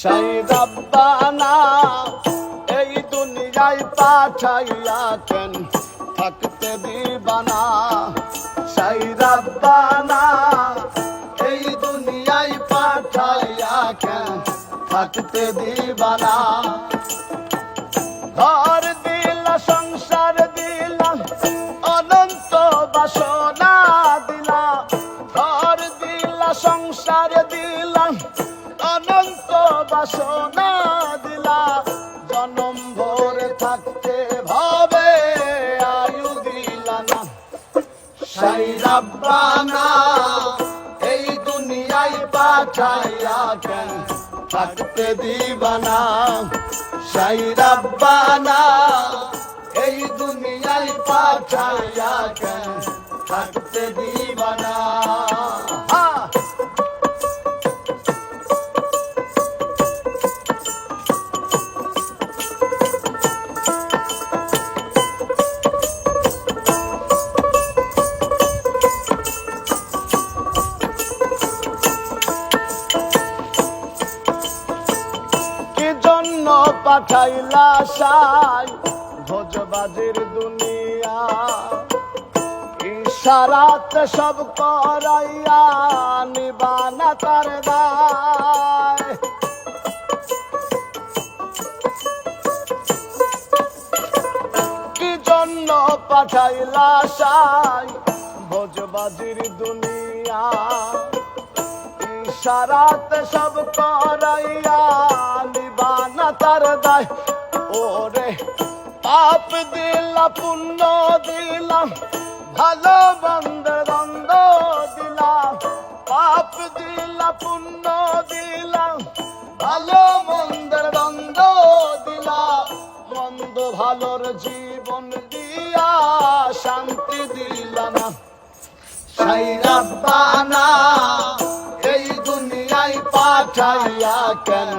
সেই রব্বানা এই দুনিয়ায় পাঠাইয়া কেন থাকতে দিবানা সেই রব্বানা এই দুনিয়ায় পাঠাইয়া কেন থাকতে দিবানা ঘর দিলা, সংসার দিলা, অনন্ত বাসনা দিলা। ঘর দিলা, সংসার দিলা জনম ভরে থাকতে ভাবে আয়ু এই থাকতে দিবানা সেই রব্বানা, এই দুনিয়ায় পাঠাইয়া কেন থাকতে দিবানা পাঠাইলা সাই, ভোজবাজির দুনিয়া। ইশারাতে সব করাইয়া নিবানা তার দায়। কি জন্য পাঠাইলা সাই, ভোজবাজির দুনিয়া? ইশারাতে সব করাইয়া ওরে, পাপ দিলা, পুণ্য দিলাম ভালো বন্ধ, দ্বন্দ্ব দিলাম পাপ দিলা, পুণ্য দিলাম ভালো মন্দের দ্বন্দ্ব দিলাম মন্দ ভালোর জীবন দিয়া শান্তি দিলাম না। সেই রব্বানা, এই দুনিয়ায় পাঠাইয়া কেন?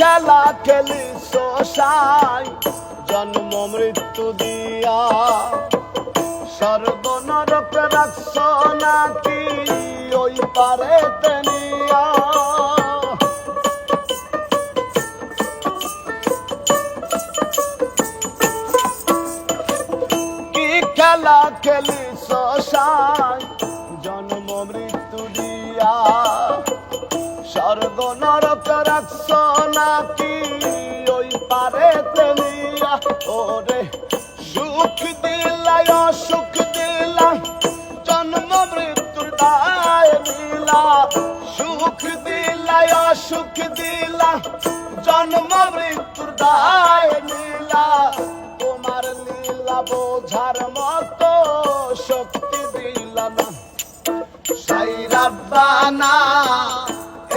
খেলা খেলি শোষাই জন্ম মৃত্যু দিয়া। সর্বনরক রাখছ নাকি ওই পারে তেনিয়া কি খেলা খেলি ওরে সুখ দিলাই, অসুখ দিলা জন্ম মৃত্যুর দায় লীলা সুখ দিলাই, অসুখ দিলা জন্ম মৃত্যুর দায় লীলা তোমার লীলা বোঝার মতো শক্তি দিলা না। সেই রব্বানা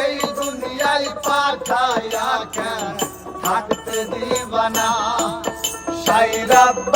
এই দুনিয়ায় পাঠাইয়া কেন থাকতে দিবানা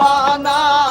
হবে